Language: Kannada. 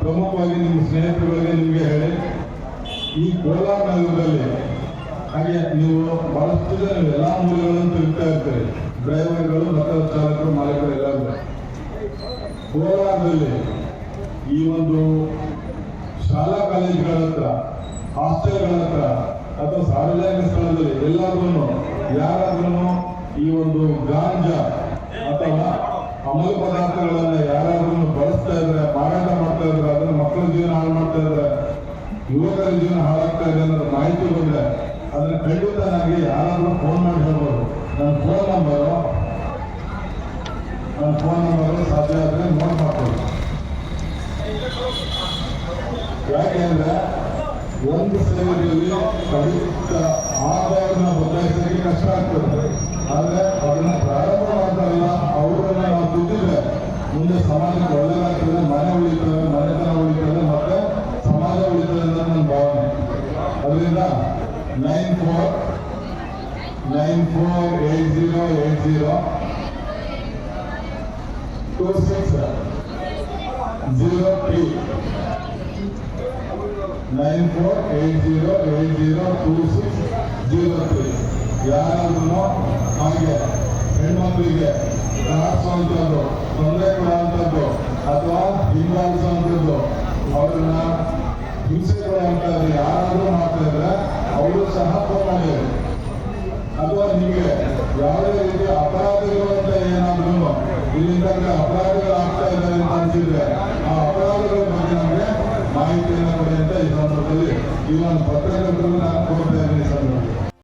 ಪ್ರಮುಖವಾಗಿ ನಿಮ್ಮ ಸ್ನೇಹಿತರೊಳಗೆ ನಿಮಗೆ ಹೇಳಿ, ಈ ಕೋಲಾರ ನಗರದಲ್ಲಿ ಹಾಗೆ ನೀವು ಬಹಳಷ್ಟು ಜನ ಎಲ್ಲ ಮೂಲಗಳನ್ನು ತಿರುಗ್ತಾ ಇರ್ತೀರಿ. ಡ್ರೈವರ್ಗಳು, ಮತ್ತು ಚಾಲಕರು, ಮಾಲೀಕರು ಎಲ್ಲರೂ. ಕೋಲಾರದಲ್ಲಿ ಈ ಒಂದು ಶಾಲಾ ಕಾಲೇಜುಗಳ ಹತ್ರ, ಹಾಸ್ಟೆಲ್ಗಳ ಹತ್ರ, ಅಥವಾ ಸಾರ್ವಜನಿಕ ಸ್ಥಳದಲ್ಲಿ ಎಲ್ಲಾದ್ರೂ ಯಾರಾದ್ರೂ ಈ ಒಂದು ಗಾಂಜಾ ಅಥವಾ ಅಮಲು ಪದಾರ್ಥಗಳನ್ನು ಯಾರಾದ್ರೂ ಹಾಳು ಮಾಡ್ತಾ ಇದ್ದಾರೆ. ಯುವಕರ ಜೀವನ ಹಾಳಾಗ್ತಾ ಇದೆ ಅನ್ನೋದು ಮಾಹಿತಿ ಬಂದ್ರೆ ಅದನ್ನ ಖಂಡಿತ ನನಗೆ ಯಾರಾದ್ರೂ ಫೋನ್ ಮಾಡಿ ಹೇಳ್ಬೋದು. ನನ್ನ ಫೋನ್ ನಂಬರು ನನ್ನ ಫೋನ್ ನಂಬರು ಸಾಧ್ಯ ಆದರೆ ನೋಟ್ ಮಾಡ್ಕೊಳ್ಳಿ. ಯಾಕೆಂದ್ರೆ ಒಂದು ಸಮಯದಲ್ಲಿ ಕಡಿತ ಆದಾಯನ ಬದಲಾಯಿಸಲಿಕ್ಕೆ ಅದರಿಂದ nine four nine four eight zero eight zero two six zero three nine four eight zero eight zero two six zero three ಯಾರಾದ್ರೂ ಹಾಗೆ ಹೆಣ್ಮಕ್ಳಿಗೆ ಕಾಣಿಸುವಂಥದ್ದು ತೊಂದರೆ ಕೊಡುವಂಥದ್ದು ಅಥವಾ ಹಿಂಬಾಲಿಸುವಂಥದ್ದು ಅವ್ರನ್ನ ಹಿಂಸೆ ಕೊಡುವಂಥದ್ದು ಯಾರಾದ್ರೂ ಮಾಡ್ತಾ ಇದ್ರೆ ಅವರು ಮಾಡಿದ್ದಾರೆ ಅಥವಾ ನಿಮಗೆ ಯಾವುದೇ ರೀತಿಯ ಅಪರಾಧಗಳು ಅಂತ ಏನಾದ್ರೂ ಇಲ್ಲಿಂದ ಅಪರಾಧಗಳು ಆಗ್ತಾ ಇದ್ದಾರೆ ಅಂತ ಆ ಅಪರಾಧಗಳ ಬಗ್ಗೆ ನಮಗೆ ಮಾಹಿತಿಯನ್ನು ಕೊಡಿ ಅಂತ ಈ ಸಂದರ್ಭದಲ್ಲಿ ಈ ಒಂದು ಪತ್ರಕರ್ತರು ನಾನು ಕೊಡ್ತಾ ಇದ್ದೀನಿ